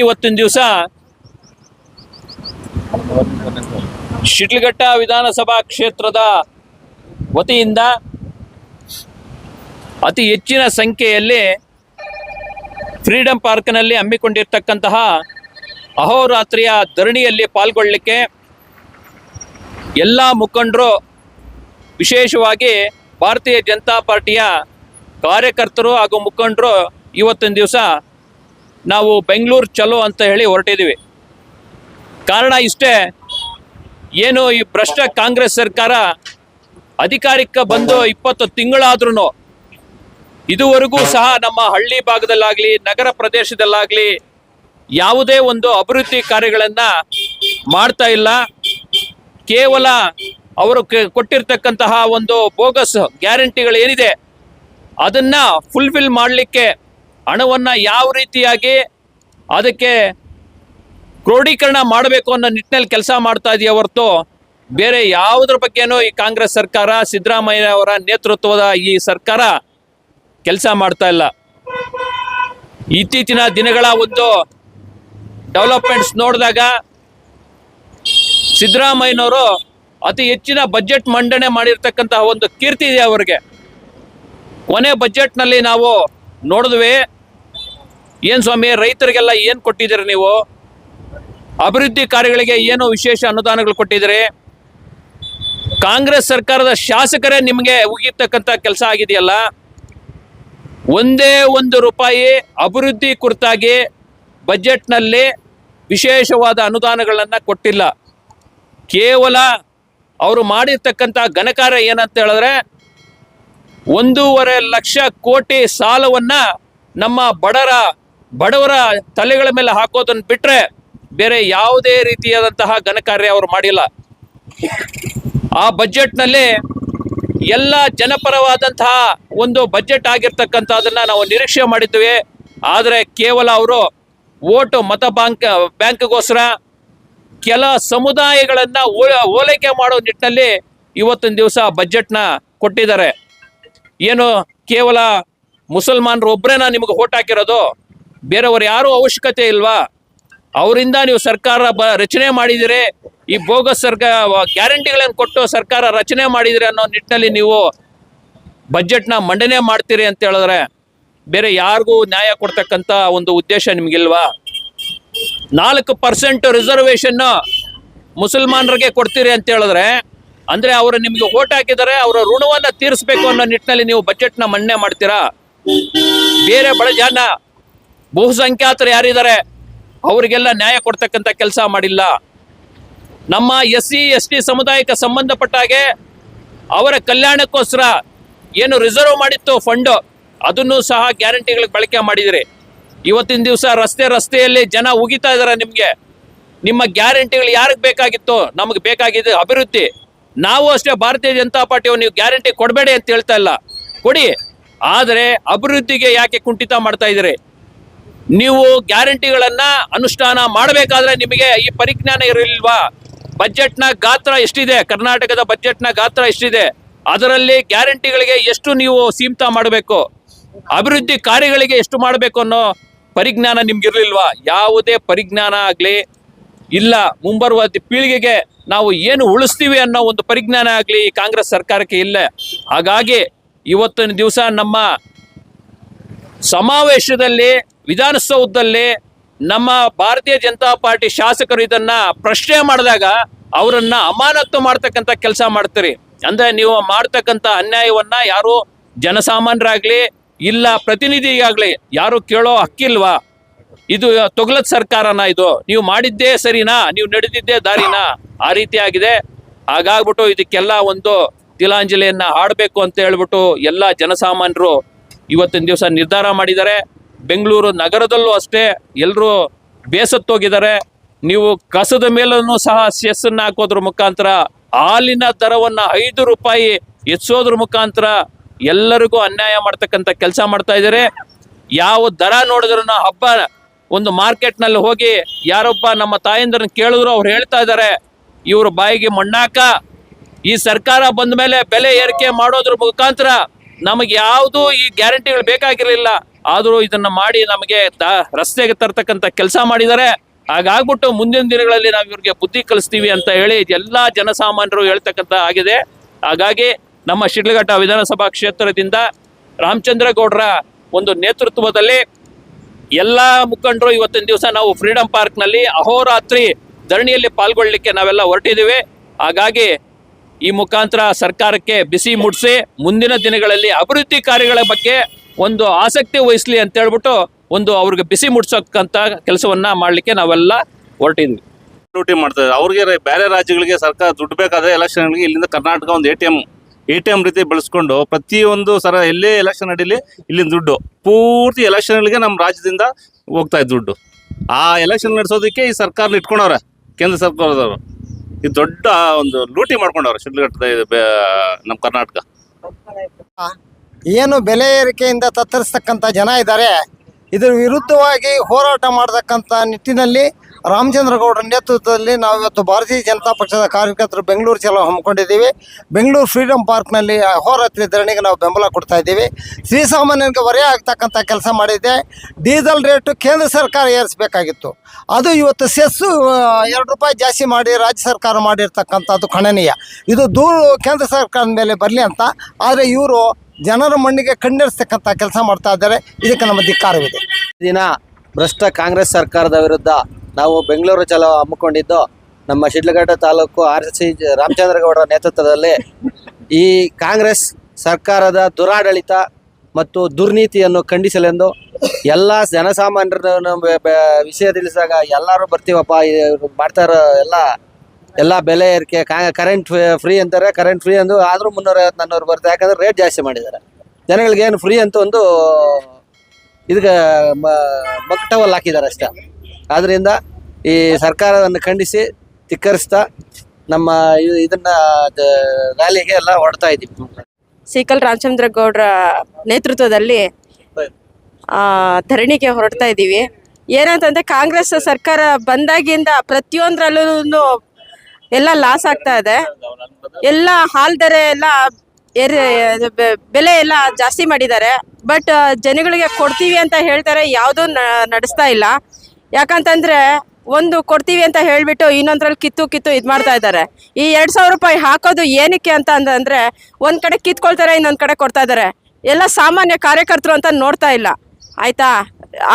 ಇವತ್ತಿನ ದಿವಸ. ಶಿಡ್ಲಘಟ್ಟ ವಿಧಾನಸಭಾ ಕ್ಷೇತ್ರದ ವತಿಯಿಂದ ಅತಿ ಹೆಚ್ಚಿನ ಸಂಖ್ಯೆಯಲ್ಲಿ ಫ್ರೀಡಂ ಪಾರ್ಕ್ನಲ್ಲಿ ಹಮ್ಮಿಕೊಂಡಿರ್ತಕ್ಕಂತಹ ಅಹೋರಾತ್ರಿಯ ಧರಣಿಯಲ್ಲಿ ಪಾಲ್ಗೊಳ್ಳಲಿಕ್ಕೆ ಎಲ್ಲ ಮುಖಂಡರು, ವಿಶೇಷವಾಗಿ ಭಾರತೀಯ ಜನತಾ ಪಾರ್ಟಿಯ ಕಾರ್ಯಕರ್ತರು ಹಾಗೂ ಮುಖಂಡರು ಇವತ್ತಿನ ದಿವಸ ನಾವು ಬೆಂಗಳೂರು ಚಲೋ ಅಂತ ಹೇಳಿ ಹೊರಟಿದ್ದೀವಿ ಕಾರಣ ಇಷ್ಟೇ, ಏನು ಈ ಭ್ರಷ್ಟ ಕಾಂಗ್ರೆಸ್ ಸರ್ಕಾರ ಅಧಿಕಾರಕ್ಕೆ ಬಂದು ಇಪ್ಪತ್ತು ತಿಂಗಳಾದ್ರೂ ಇದುವರೆಗೂ ಸಹ ನಮ್ಮ ಹಳ್ಳಿ ಭಾಗದಲ್ಲಾಗಲಿ, ನಗರ ಪ್ರದೇಶದಲ್ಲಾಗಲಿ ಯಾವುದೇ ಒಂದು ಅಭಿವೃದ್ಧಿ ಕಾರ್ಯಗಳನ್ನು ಮಾಡ್ತಾ ಇಲ್ಲ. ಕೇವಲ ಅವರು ಕೊಟ್ಟಿರ್ತಕ್ಕಂತಹ ಒಂದು ಬೋಗಸ್ ಗ್ಯಾರಂಟಿಗಳು ಏನಿದೆ ಅದನ್ನ ಫುಲ್ಫಿಲ್ ಮಾಡಲಿಕ್ಕೆ ಹಣವನ್ನ ಯಾವ ರೀತಿಯಾಗಿ ಅದಕ್ಕೆ ಕ್ರೋಢೀಕರಣ ಮಾಡಬೇಕು ಅನ್ನೋ ನಿಟ್ಟಿನಲ್ಲಿ ಕೆಲಸ ಮಾಡ್ತಾ ಇದೆಯಾ ಹೊರತು ಬೇರೆ ಯಾವುದ್ರ ಬಗ್ಗೆನೂ ಈ ಕಾಂಗ್ರೆಸ್ ಸರ್ಕಾರ, ಸಿದ್ದರಾಮಯ್ಯ ಅವರ ನೇತೃತ್ವದ ಈ ಸರ್ಕಾರ ಕೆಲಸ ಮಾಡ್ತಾ ಇಲ್ಲ. ಇತ್ತೀಚಿನ ದಿನಗಳ ಒಂದು ಡೆವಲಪ್ಮೆಂಟ್ಸ್ ನೋಡಿದಾಗ ಸಿದ್ದರಾಮಯ್ಯನವರು ಅತಿ ಹೆಚ್ಚಿನ ಬಜೆಟ್ ಮಂಡನೆ ಮಾಡಿರ್ತಕ್ಕಂತಹ ಒಂದು ಕೀರ್ತಿ ಇದೆ ಅವರಿಗೆ. ಕೊನೆ ಬಜೆಟ್ನಲ್ಲಿ ನಾವು ನೋಡಿದ್ವಿ. ಏನು ಸ್ವಾಮಿ, ರೈತರಿಗೆಲ್ಲ ಏನು ಕೊಟ್ಟಿದ್ದೀರಿ ನೀವು? ಅಭಿವೃದ್ಧಿ ಕಾರ್ಯಗಳಿಗೆ ಏನು ವಿಶೇಷ ಅನುದಾನಗಳು ಕೊಟ್ಟಿದ್ದೀರಿ? ಕಾಂಗ್ರೆಸ್ ಸರ್ಕಾರದ ಶಾಸಕರೇ ನಿಮಗೆ ಉಗಿತಕ್ಕಂಥ ಕೆಲಸ ಆಗಿದೆಯಲ್ಲ? ಒಂದೇ ಒಂದು ರೂಪಾಯಿ ಅಭಿವೃದ್ಧಿ ಕುರಿತಾಗಿ ಬಜೆಟ್ನಲ್ಲಿ ವಿಶೇಷವಾದ ಅನುದಾನಗಳನ್ನು ಕೊಟ್ಟಿಲ್ಲ. ಕೇವಲ ಅವರು ಮಾಡಿರ್ತಕ್ಕಂಥ ಘನಕಾರ ಏನಂತ ಹೇಳಿದ್ರೆ ಒಂದೂವರೆ ಲಕ್ಷ ಕೋಟಿ ಸಾಲವನ್ನ ನಮ್ಮ ಬಡರ, ಬಡವರ ತಲೆಗಳ ಮೇಲೆ ಹಾಕೋದನ್ನು ಬಿಟ್ರೆ ಬೇರೆ ಯಾವುದೇ ರೀತಿಯಾದಂತಹ ಘನಕಾರ್ಯ ಅವರು ಮಾಡಿಲ್ಲ. ಆ ಬಜೆಟ್ನಲ್ಲಿ ಎಲ್ಲ ಜನಪರವಾದಂತಹ ಒಂದು ಬಜೆಟ್ ಆಗಿರ್ತಕ್ಕಂಥದನ್ನ ನಾವು ನಿರೀಕ್ಷೆ ಮಾಡಿದ್ವಿ. ಆದರೆ ಕೇವಲ ಅವರು ಓಟು ಮತ ಬ್ಯಾಂಕ್, ಬ್ಯಾಂಕ್ಗೋಸ್ಕರ ಕೆಲ ಸಮುದಾಯಗಳನ್ನು ಓಲೈಕೆ ಮಾಡೋ ನಿಟ್ಟಿನಲ್ಲಿ ಇವತ್ತಿನ ದಿವಸ ಬಜೆಟ್ನ ಕೊಟ್ಟಿದ್ದಾರೆ. ಏನು ಕೇವಲ ಮುಸಲ್ಮಾನರು ಒಬ್ಬರೇನ ನಿಮಗೆ ಓಟ್ ಹಾಕಿರೋದು? ಬೇರೆಯವರು ಯಾರೂ ಅವಶ್ಯಕತೆ ಇಲ್ವಾ? ಅವರಿಂದ ನೀವು ಸರ್ಕಾರ ಬ, ರಚನೆ ಮಾಡಿದಿರಿ, ಈ ಬೋಗಸ್ ಸರ್ಕಾರ ಗ್ಯಾರಂಟಿಗಳನ್ನು ಕೊಟ್ಟು ಸರ್ಕಾರ ರಚನೆ ಮಾಡಿದಿರಿ ಅನ್ನೋ ನಿಟ್ಟಿನಲ್ಲಿ ನೀವು ಬಜೆಟ್ನ ಮಂಡನೆ ಮಾಡ್ತೀರಿ ಅಂತ ಹೇಳಿದ್ರೆ ಬೇರೆ ಯಾರಿಗೂ ನ್ಯಾಯ ಕೊಡ್ತಕ್ಕಂಥ ಒಂದು ಉದ್ದೇಶ ನಿಮಗಿಲ್ವಾ? ನಾಲ್ಕು ಪರ್ಸೆಂಟ್ ರಿಸರ್ವೇಷನ್ನು ಮುಸಲ್ಮಾನರಿಗೆ ಕೊಡ್ತೀರಿ ಅಂತ ಹೇಳಿದ್ರೆ ಅಂದ್ರೆ ಅವರು ನಿಮ್ಗೆ ಓಟ್ ಹಾಕಿದರೆ ಅವರ ಋಣವನ್ನ ತೀರಿಸಬೇಕು ಅನ್ನೋ ನಿಟ್ಟಿನಲ್ಲಿ ನೀವು ಬಜೆಟ್ನ ಮನ್ನೆ ಮಾಡ್ತೀರಾ? ಬೇರೆ ಬಡ ಜನ, ಬಹುಸಂಖ್ಯಾತರು ಯಾರಿದ್ದಾರೆ, ಅವರಿಗೆಲ್ಲ ನ್ಯಾಯ ಕೊಡ್ತಕ್ಕಂಥ ಕೆಲಸ ಮಾಡಿಲ್ಲ. ನಮ್ಮ ಎಸ್ ಸಿ ಎಸ್ ಟಿ ಸಮುದಾಯಕ್ಕೆ ಸಂಬಂಧಪಟ್ಟ ಹಾಗೆ ಅವರ ಕಲ್ಯಾಣಕ್ಕೋಸ್ಕರ ಏನು ರಿಸರ್ವ್ ಮಾಡಿತ್ತು ಫಂಡ್ ಅದನ್ನು ಸಹ ಗ್ಯಾರಂಟಿಗಳಿಗೆ ಬಳಕೆ ಮಾಡಿದಿರಿ. ಇವತ್ತಿನ ದಿವಸ ರಸ್ತೆ ರಸ್ತೆಯಲ್ಲಿ ಜನ ಉಗಿತಾ ಇದಾರೆ ನಿಮಗೆ. ನಿಮ್ಮ ಗ್ಯಾರಂಟಿಗಳು ಯಾರಿಗೆ ಬೇಕಾಗಿತ್ತು? ನಮಗೆ ಬೇಕಾಗಿದೆ ಅಭಿವೃದ್ಧಿ. ನಾವು ಅಷ್ಟೇ ಭಾರತೀಯ ಜನತಾ ಪಾರ್ಟಿಯವರು, ನೀವು ಗ್ಯಾರಂಟಿ ಕೊಡಬೇಡಿ ಅಂತ ಹೇಳ್ತಾ ಇಲ್ಲ. ಕೊಡಿ. ಆದರೆ ಅಭಿವೃದ್ಧಿಗೆ ಯಾಕೆ ಕುಂಠಿತ ಮಾಡ್ತಾ ಇದ್ದೀರಿ? ನೀವು ಗ್ಯಾರಂಟಿಗಳನ್ನ ಅನುಷ್ಠಾನ ಮಾಡಬೇಕಾದ್ರೆ ನಿಮಗೆ ಈ ಪರಿಜ್ಞಾನ ಇರಲಿಲ್ವಾ? ಬಜೆಟ್ನ ಗಾತ್ರ ಎಷ್ಟಿದೆ? ಕರ್ನಾಟಕದ ಬಜೆಟ್ನ ಗಾತ್ರ ಎಷ್ಟಿದೆ? ಅದರಲ್ಲಿ ಗ್ಯಾರಂಟಿಗಳಿಗೆ ಎಷ್ಟು ನೀವು ಸೀಮಿತ ಮಾಡಬೇಕು? ಅಭಿವೃದ್ಧಿ ಕಾರ್ಯಗಳಿಗೆ ಎಷ್ಟು ಮಾಡಬೇಕು ಅನ್ನೋ ಪರಿಜ್ಞಾನ ನಿಮ್ಗಿರ್ಲಿಲ್ವಾ? ಯಾವುದೇ ಪರಿಜ್ಞಾನ ಆಗಲಿ ಇಲ್ಲ. ಮುಂಬರುವ ಪೀಳಿಗೆಗೆ ನಾವು ಏನು ಉಳಿಸ್ತೀವಿ ಅನ್ನೋ ಒಂದು ಪರಿಜ್ಞಾನ ಆಗಲಿ ಕಾಂಗ್ರೆಸ್ ಸರ್ಕಾರಕ್ಕೆ ಇಲ್ಲ. ಹಾಗಾಗಿ ಇವತ್ತಿನ ದಿವಸ ನಮ್ಮ ಸಮಾವೇಶದಲ್ಲಿ, ವಿಧಾನಸೌಧದಲ್ಲಿ ನಮ್ಮ ಭಾರತೀಯ ಜನತಾ ಪಾರ್ಟಿ ಶಾಸಕರು ಇದನ್ನ ಪ್ರಶ್ನೆ ಮಾಡಿದಾಗ ಅವರನ್ನ ಅಮಾನತ್ತು ಮಾಡ್ತಕ್ಕಂಥ ಕೆಲಸ ಮಾಡ್ತೀರಿ. ಅಂದ್ರೆ ನೀವು ಮಾಡ್ತಕ್ಕಂಥ ಅನ್ಯಾಯವನ್ನ ಯಾರು ಜನಸಾಮಾನ್ಯರಾಗ್ಲಿ ಇಲ್ಲ ಪ್ರತಿನಿಧಿಗಾಗ್ಲಿ ಯಾರು ಕೇಳೋ ಹಕ್ಕಿಲ್ವಾ? ಇದು ತೊಗಲತ್ ಸರ್ಕಾರನ ಇದು. ನೀವು ಮಾಡಿದ್ದೇ ಸರಿನಾ? ನೀವು ನಡೆದಿದ್ದೇ ದಾರಿನಾ? ಆ ರೀತಿ ಆಗಿದೆ. ಹಾಗಾಗ್ಬಿಟ್ಟು ಇದಕ್ಕೆಲ್ಲ ಒಂದು ತಿಲಾಂಜಲಿಯನ್ನ ಆಡಬೇಕು ಅಂತ ಹೇಳ್ಬಿಟ್ಟು ಎಲ್ಲ ಜನಸಾಮಾನ್ಯರು ಇವತ್ತಿನ ದಿವಸ ನಿರ್ಧಾರ ಮಾಡಿದ್ದಾರೆ. ಬೆಂಗಳೂರು ನಗರದಲ್ಲೂ ಅಷ್ಟೇ ಎಲ್ಲರೂ ಬೇಸತ್ತೋಗಿದ್ದಾರೆ. ನೀವು ಕಸದ ಮೇಲೂ ಸಹ ಸೆಸ್ಸನ್ನ ಹಾಕೋದ್ರ ಮುಖಾಂತರ ಹಾಲಿನ ದರವನ್ನ ಐದು ರೂಪಾಯಿ ಹೆಚ್ಚೋದ್ರ ಮುಖಾಂತರ ಎಲ್ಲರಿಗೂ ಅನ್ಯಾಯ ಮಾಡ್ತಕ್ಕಂಥ ಕೆಲಸ ಮಾಡ್ತಾ ಇದ್ದಾರೆ. ಯಾವ ದರ ನೋಡಿದ್ರು ಹಬ್ಬ ಒಂದು ಮಾರ್ಕೆಟ್ನಲ್ಲಿ ಹೋಗಿ ಯಾರೊಬ್ಬ ನಮ್ಮ ತಾಯಂದ್ರನ್ನ ಕೇಳಿದ್ರು ಅವ್ರು ಹೇಳ್ತಾ ಇದ್ದಾರೆ. ಇವ್ರ ಬಾಯಿಗೆ ಮಣ್ಣಾಕ. ಈ ಸರ್ಕಾರ ಬಂದ ಮೇಲೆ ಬೆಲೆ ಏರಿಕೆ ಮಾಡೋದ್ರ ಮುಖಾಂತರ ನಮಗೆ ಯಾವುದು ಈ ಗ್ಯಾರಂಟಿಗಳು ಬೇಕಾಗಿರಲಿಲ್ಲ. ಆದರೂ ಇದನ್ನ ಮಾಡಿ ನಮಗೆ ರಸ್ತೆಗೆ ತರ್ತಕ್ಕಂಥ ಕೆಲಸ ಮಾಡಿದ್ದಾರೆ. ಹಾಗಾಗ್ಬಿಟ್ಟು ಮುಂದಿನ ದಿನಗಳಲ್ಲಿ ನಾವು ಇವ್ರಿಗೆ ಬುದ್ಧಿ ಕಲಿಸ್ತೀವಿ ಅಂತ ಹೇಳಿ ಎಲ್ಲ ಜನಸಾಮಾನ್ಯರು ಹೇಳ್ತಕ್ಕಂಥ ಆಗಿದೆ. ಹಾಗಾಗಿ ನಮ್ಮ ಶಿಡ್ಲಘಟ್ಟ ವಿಧಾನಸಭಾ ಕ್ಷೇತ್ರದಿಂದ ರಾಮಚಂದ್ರ ಗೌಡ್ರ ಒಂದು ನೇತೃತ್ವದಲ್ಲಿ ಎಲ್ಲ ಮುಖಂಡರು ಇವತ್ತಿನ ದಿವಸ ನಾವು ಫ್ರೀಡಂ ಪಾರ್ಕ್ನಲ್ಲಿ ಅಹೋರಾತ್ರಿ ಧರಣಿಯಲ್ಲಿ ಪಾಲ್ಗೊಳ್ಳಲಿಕ್ಕೆ ನಾವೆಲ್ಲ ಹೊರಟಿದ್ದೀವಿ. ಹಾಗಾಗಿ ಈ ಮುಖಾಂತರ ಸರ್ಕಾರಕ್ಕೆ ಬಿಸಿ ಮುಟ್ಟಿಸಿ ಮುಂದಿನ ದಿನಗಳಲ್ಲಿ ಅಭಿವೃದ್ಧಿ ಕಾರ್ಯಗಳ ಬಗ್ಗೆ ಒಂದು ಆಸಕ್ತಿ ವಹಿಸಲಿ ಅಂತ ಹೇಳ್ಬಿಟ್ಟು ಒಂದು ಅವ್ರಿಗೆ ಬಿಸಿ ಮುಟ್ಸಕ್ಕಂಥ ಕೆಲಸವನ್ನ ಮಾಡಲಿಕ್ಕೆ ನಾವೆಲ್ಲ ಹೊರಟಿದ್ವಿ ಡ್ಯೂಟಿ ಮಾಡ್ತಾರೆ ಅವ್ರಿಗೆ ಬೇರೆ ರಾಜ್ಯಗಳಿಗೆ ಸರ್ಕಾರ ದುಡ್ಡು ಬೇಕಾದ್ರೆ ಎಲೆಕ್ಷನ್ಗಳಿಗೆ ಇಲ್ಲಿಂದ ಕರ್ನಾಟಕ ಒಂದು A T M, A T M ರೀತಿ ಬೆಳೆಸ್ಕೊಂಡು ಪ್ರತಿಯೊಂದು ಸರ ಎಲ್ಲೇ ಎಲೆಕ್ಷನ್ ನಡೀಲಿ ಇಲ್ಲಿಂದ ದುಡ್ಡು. ಪೂರ್ತಿ ಎಲೆಕ್ಷನ್ಗಳಿಗೆ ನಮ್ಮ ರಾಜ್ಯದಿಂದ ಹೋಗ್ತಾ ಇದ್ದು ದುಡ್ಡು. ಆ ಎಲೆಕ್ಷನ್ ನಡೆಸೋದಕ್ಕೆ ಈ ಸರ್ಕಾರ ಇಟ್ಕೊಂಡವ್ರೆ. ಕೇಂದ್ರ ಸರ್ಕಾರದವರು. ಇದು ದೊಡ್ಡ ಒಂದು ಲೂಟಿ ಮಾಡ್ಕೊಂಡವ್ರು ಶಿಡ್ಲಘಟ್ಟದ ಇದು ನಮ್ಮ ಕರ್ನಾಟಕ. ಏನು ಬೆಲೆ ಏರಿಕೆಯಿಂದ ತತ್ತರಿಸ್ತಕ್ಕಂಥ ಜನ ಇದ್ದಾರೆ. ಇದರ ವಿರುದ್ಧವಾಗಿ ಹೋರಾಟ ಮಾಡತಕ್ಕಂಥ ನಿಟ್ಟಿನಲ್ಲಿ ರಾಮಚಂದ್ರ ಗೌಡರ ನೇತೃತ್ವದಲ್ಲಿ ನಾವು ಇವತ್ತು ಭಾರತೀಯ ಜನತಾ ಪಕ್ಷದ ಕಾರ್ಯಕರ್ತರು ಬೆಂಗಳೂರು ಚಲೋ ಹಮ್ಮಿಕೊಂಡಿದ್ದೀವಿ. ಬೆಂಗಳೂರು ಫ್ರೀಡಮ್ ಪಾರ್ಕ್ನಲ್ಲಿ ಹೋರಾತ್ರಿ ಧರಣಿಗೆ ನಾವು ಬೆಂಬಲ ಕೊಡ್ತಾ ಇದ್ದೀವಿ. ಶ್ರೀಸಾಮಾನ್ಯನಿಗೆ ಹೊರೆ ಆಗ್ತಕ್ಕಂಥ ಕೆಲಸ ಮಾಡಿದ್ದೆ. ಡೀಸೆಲ್ ರೇಟು ಕೇಂದ್ರ ಸರ್ಕಾರ ಏರಿಸಬೇಕಾಗಿತ್ತು. ಅದು ಇವತ್ತು ಸೆಸ್ಸು ಎರಡು ರೂಪಾಯಿ ಜಾಸ್ತಿ ಮಾಡಿ ರಾಜ್ಯ ಸರ್ಕಾರ ಮಾಡಿರ್ತಕ್ಕಂಥದ್ದು ಖಂಡನೀಯ ಇದು ದೂರು ಕೇಂದ್ರ ಸರ್ಕಾರದ ಮೇಲೆ ಬರಲಿ ಅಂತ, ಆದರೆ ಇವರು ಜನರ ಮಣ್ಣಿಗೆ ಕಣ್ಣಿರಿಸ್ತಕ್ಕಂಥ ಕೆಲಸ ಮಾಡ್ತಾ ಇದ್ದಾರೆ. ಇದಕ್ಕೆ ನಮ್ಮ ಧಿಕ್ಕಾರವಿದೆ. ದಿನ ಭ್ರಷ್ಟ ಕಾಂಗ್ರೆಸ್ ಸರ್ಕಾರದ ವಿರುದ್ಧ ನಾವು ಬೆಂಗಳೂರು ಚಲೋ ಹಮ್ಮಿಕೊಂಡಿದ್ದು ನಮ್ಮ ಶಿಡ್ಲಘಟ್ಟ ತಾಲೂಕು ಆರ್ ಸಿ ರಾಮಚಂದ್ರಗೌಡರ ನೇತೃತ್ವದಲ್ಲಿ ಈ ಕಾಂಗ್ರೆಸ್ ಸರ್ಕಾರದ ದುರಾಡಳಿತ ಮತ್ತು ದುರ್ನೀತಿಯನ್ನು ಖಂಡಿಸಲೆಂದು ಎಲ್ಲ ಬೆ- ವಿಷಯ ತಿಳಿಸಿದಾಗ ಎಲ್ಲರೂ ಬರ್ತೀವಪ್ಪ ಮಾಡ್ತಾ ಇರೋ ಎಲ್ಲ ಎಲ್ಲ ಬೆಲೆ ಏರಿಕೆ ಕರೆಂಟ್ ಫ್ರೀ ಅಂತಾರೆ ಕರೆಂಟ್ ಫ್ರೀ ಅಂದು ಆದರೂ ಮುನ್ನೂರೈವತ್ತು ನಾನ್ನೂರು ಬರುತ್ತೆ, ಯಾಕಂದ್ರೆ ರೇಟ್ ಜಾಸ್ತಿ ಮಾಡಿದ್ದಾರೆ. ಜನಗಳಿಗೆ ಏನು ಫ್ರೀ ಅಂತ ಒಂದು, ಇದಕ್ಕೆ ಮಕ್ಟವಲ್ಲಿ ಹಾಕಿದ್ದಾರೆ ಅಷ್ಟೇ. ಆದ್ರಿಂದ ಈ ಸರ್ಕಾರವನ್ನು ಖಂಡಿಸಿ ಧಿಕ್ಕರಿಸ್ತಾ ನಮ್ಮ ಇದನ್ನ ರ್ಯಾಲಿಗೆ ಎಲ್ಲ ಹೊರಡ್ತಾ ಇದ್ದೀವಿ. ಸೀಕಲ್ ರಾಮಚಂದ್ರ ಗೌಡ್ರ ನೇತೃತ್ವದಲ್ಲಿ ಧರಣಿಗೆ ಹೊರಡ್ತಾ ಇದ್ದೀವಿ. ಏನಂತಂದ್ರೆ ಕಾಂಗ್ರೆಸ್ ಸರ್ಕಾರ ಬಂದಾಗಿಂದ ಪ್ರತಿಯೊಂದರಲ್ಲೂ ಎಲ್ಲ ಲಾಸ್ ಆಗ್ತಾ ಇದೆ. ಎಲ್ಲ ಹಾಲ್ ದರ ಎಲ್ಲ ಬೆಲೆ ಎಲ್ಲ ಜಾಸ್ತಿ ಮಾಡಿದ್ದಾರೆ. ಬಟ್, ಜನಗಳಿಗೆ ಕೊಡ್ತೀವಿ ಅಂತ ಹೇಳ್ತಾರೆ, ಯಾವುದೂ ನಡೆಸ್ತಾ ಇಲ್ಲ. ಯಾಕಂತಂದ್ರೆ ಒಂದು ಕೊಡ್ತೀವಿ ಅಂತ ಹೇಳ್ಬಿಟ್ಟು ಇನ್ನೊಂದ್ರಲ್ಲಿ ಕಿತ್ತು ಕಿತ್ತು ಇದು ಮಾಡ್ತಾ ಇದ್ದಾರೆ ಈ ಎರಡ್ ಸಾವಿರ ರೂಪಾಯಿ ಹಾಕೋದು ಏನಕ್ಕೆ ಅಂತ ಅಂದ್ರೆ ಒಂದ್ ಕಡೆ ಕಿತ್ಕೊಳ್ತಾರೆ, ಇನ್ನೊಂದ್ ಕಡೆ ಕೊಡ್ತಾ ಇದ್ದಾರೆ ಎಲ್ಲ ಸಾಮಾನ್ಯ ಕಾರ್ಯಕರ್ತರು ಅಂತ ನೋಡ್ತಾ ಇಲ್ಲ. ಆಯ್ತಾ?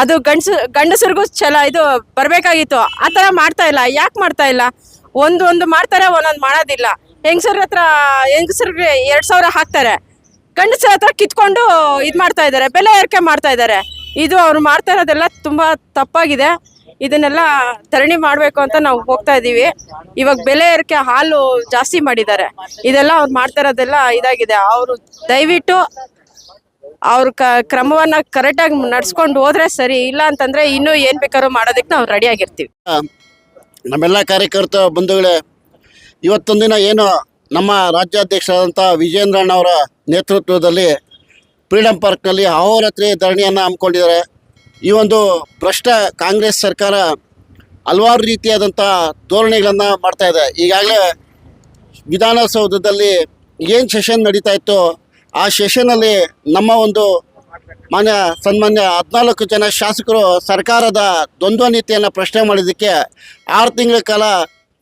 ಅದು ಗಂಡಸು, ಗಂಡಸರಿಗೂ ಛಲ, ಇದು ಬರಬೇಕಾಗಿತ್ತು. ಆ ಥರ ಮಾಡ್ತಾ ಇಲ್ಲ. ಯಾಕೆ ಮಾಡ್ತಾ ಇಲ್ಲ? ಒಂದು ಒಂದು ಮಾಡ್ತಾರೆ, ಒಂದೊಂದು ಮಾಡೋದಿಲ್ಲ. ಹೆಂಗಸರ ಹತ್ರ, ಹೆಂಗಸರಿಗೆ ಎರಡು ಸಾವಿರ ಹಾಕ್ತಾರೆ. ಗಂಡಸರ ಹತ್ರ ಕಿತ್ಕೊಂಡು ಇದು ಮಾಡ್ತಾ ಇದ್ದಾರೆ ಬೆಲೆ ಏರಿಕೆ ಮಾಡ್ತಾ ಇದ್ದಾರೆ ಇದು ಅವ್ರು ಮಾಡ್ತಾ ಇರೋದೆಲ್ಲ ತುಂಬಾ ತಪ್ಪಾಗಿದೆ. ಇದನ್ನೆಲ್ಲ ತರಣಿ ಮಾಡಬೇಕು ಅಂತ ನಾವು ಹೋಗ್ತಾ ಇದ್ದೀವಿ ಇವಾಗ ಬೆಲೆ ಏರಿಕೆ ಹಾಲು ಜಾಸ್ತಿ ಮಾಡಿದ್ದಾರೆ. ಇದೆಲ್ಲ ಅವ್ರು ಮಾಡ್ತಾ ಇರೋದೆಲ್ಲ ಇದಾಗಿದೆ. ಅವರು ದಯವಿಟ್ಟು ಅವ್ರ ಕ ಕ್ರಮವನ್ನ ಕರೆಕ್ಟಾಗಿ ನಡ್ಸ್ಕೊಂಡು ಹೋದ್ರೆ ಸರಿ, ಇಲ್ಲ ಅಂತಂದ್ರೆ ಇನ್ನೂ ಏನ್ ಬೇಕಾದ್ರೂ ಮಾಡೋದಕ್ಕೆ ನಾವು ರೆಡಿ ಆಗಿರ್ತೀವಿ. ನಮ್ಮೆಲ್ಲ ಕಾರ್ಯಕರ್ತ ಬಂಧುಗಳೇ, ಇವತ್ತೊಂದಿನ ಏನು ನಮ್ಮ ರಾಜ್ಯಾಧ್ಯಕ್ಷರಾದಂಥ ವಿಜೇಂದ್ರಣ್ಣ ಅವರ ನೇತೃತ್ವದಲ್ಲಿ ಫ್ರೀಡಮ್ ಪಾರ್ಕ್ನಲ್ಲಿ ಅಹೋರಾತ್ರಿ ಧರಣಿಯನ್ನು ಹಮ್ಮಿಕೊಂಡಿದ್ದಾರೆ. ಈ ಒಂದು ಭ್ರಷ್ಟ ಕಾಂಗ್ರೆಸ್ ಸರ್ಕಾರ ಹಲವಾರು ರೀತಿಯಾದಂಥ ಧೋರಣೆಗಳನ್ನು ಮಾಡ್ತಾ ಇದೆ. ಈಗಾಗಲೇ ವಿಧಾನಸೌಧದಲ್ಲಿ ಏನು ಸೆಷನ್ ನಡೀತಾ ಇತ್ತು ಆ ಸೆಷನಲ್ಲಿ ನಮ್ಮ ಒಂದು ಮಾನ್ಯ ಸನ್ಮಾನ್ಯ ಹದಿನಾಲ್ಕು ಜನ ಶಾಸಕರು ಸರ್ಕಾರದ ದ್ವಂದ್ವ ನೀತಿಯನ್ನು ಪ್ರಶ್ನೆ ಮಾಡಿದ್ದಕ್ಕೆ ಆರು ತಿಂಗಳ ಕಾಲ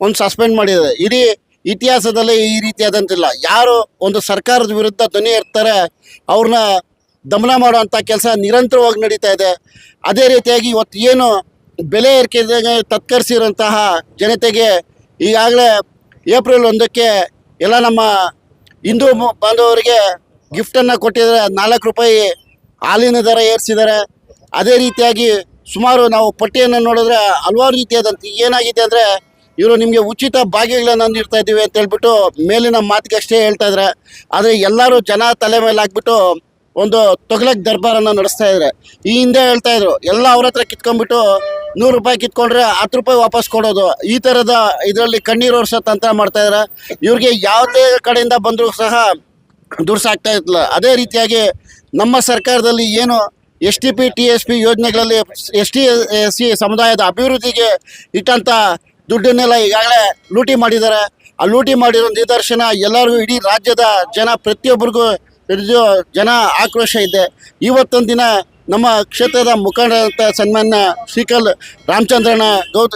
ಒಂದು ಸಸ್ಪೆಂಡ್ ಮಾಡಿದೆ ಇಡೀ ಇತಿಹಾಸದಲ್ಲಿ ಈ ರೀತಿಯಾದಂತಿಲ್ಲ. ಯಾರು ಒಂದು ಸರ್ಕಾರದ ವಿರುದ್ಧ ಧ್ವನಿ ಇರ್ತಾರೆ ಅವ್ರನ್ನ ದಮನ ಮಾಡುವಂಥ ಕೆಲಸ ನಿರಂತರವಾಗಿ ನಡೀತಾ ಇದೆ. ಅದೇ ರೀತಿಯಾಗಿ ಇವತ್ತು ಏನು ಬೆಲೆ ಏರಿಕೆಗೆ ತತ್ಕರಿಸಿರುವಂತಹ ಜನತೆಗೆ ಈಗಾಗಲೇ ಏಪ್ರಿಲ್ ಒಂದಕ್ಕೆ ಎಲ್ಲ ನಮ್ಮ ಹಿಂದೂ ಬಾಂಧವರಿಗೆ ಗಿಫ್ಟನ್ನು ಕೊಟ್ಟಿದ್ದಾರೆ. ನಾಲ್ಕು ರೂಪಾಯಿ ಹಾಲಿನ ದರ ಏರಿಸಿದ್ದಾರೆ. ಅದೇ ರೀತಿಯಾಗಿ ಸುಮಾರು ನಾವು ಪಟ್ಟಿಯನ್ನು ನೋಡಿದ್ರೆ ಹಲವಾರು ರೀತಿಯಾದಂಥ ಏನಾಗಿದೆ ಅಂದರೆ ಇವರು ನಿಮಗೆ ಉಚಿತ ಭಾಗ್ಯಗಳನ್ನು ನೀಡ್ತಾ ಇದ್ದೀವಿ ಅಂತ ಹೇಳ್ಬಿಟ್ಟು ಮೇಲಿನ ಮಾತಿಗೆ ಅಷ್ಟೇ ಹೇಳ್ತಾ ಇದ್ದಾರೆ ಆದರೆ ಎಲ್ಲರೂ ಜನ ತಲೆ ಮೇಲೆ ಹಾಕ್ಬಿಟ್ಟು ಒಂದು ತೊಗ್ಲಕ್ ದರ್ಬಾರನ್ನು ನಡೆಸ್ತಾ ಇದ್ದಾರೆ ಈ ಹಿಂದೆ ಹೇಳ್ತಾ ಇದ್ರು, ಎಲ್ಲ ಅವ್ರ ಹತ್ರ ಕಿತ್ಕೊಂಡ್ಬಿಟ್ಟು ನೂರು ರೂಪಾಯಿ ಕಿತ್ಕೊಂಡ್ರೆ ಹತ್ತು ರೂಪಾಯಿ ವಾಪಸ್ ಕೊಡೋದು. ಈ ಥರದ ಇದರಲ್ಲಿ ಕಣ್ಣೀರು ವರ್ಷ ತಂತ್ರ ಮಾಡ್ತಾ ಇದ್ದಾರೆ ಇವ್ರಿಗೆ ಯಾವುದೇ ಕಡೆಯಿಂದ ಬಂದರೂ ಸಹ ದುರ್ಸಾಗ್ತಾ ಸಾಕ್ತಾ ಇತ್ತಲ್ಲ ಅದೇ ರೀತಿಯಾಗಿ ನಮ್ಮ ಸರ್ಕಾರದಲ್ಲಿ ಏನು S T P, T S P ಯೋಜನೆಗಳಲ್ಲಿ ಎಸ್ ಟಿ, ಎಸ್ ಸಿ ಸಮುದಾಯದ ಅಭಿವೃದ್ಧಿಗೆ ಇಟ್ಟಂಥ ದುಡ್ಡನ್ನೆಲ್ಲ ಈಗಾಗಲೇ ಲೂಟಿ ಮಾಡಿದ್ದಾರೆ. ಆ ಲೂಟಿ ಮಾಡಿರೋ ನಿದರ್ಶನ ಎಲ್ಲರಿಗೂ ಇಡೀ ರಾಜ್ಯದ ಜನ ಪ್ರತಿಯೊಬ್ಬರಿಗೂ ಜನ ಆಕ್ರೋಶ ಇದೆ. ಇವತ್ತೊಂದು ದಿನ ನಮ್ಮ ಕ್ಷೇತ್ರದ ಮುಖಂಡರಂತ ಸನ್ಮಾನ್ಯ ಶ್ರೀಕಲ್ ರಾಮಚಂದ್ರನ ಗೌತ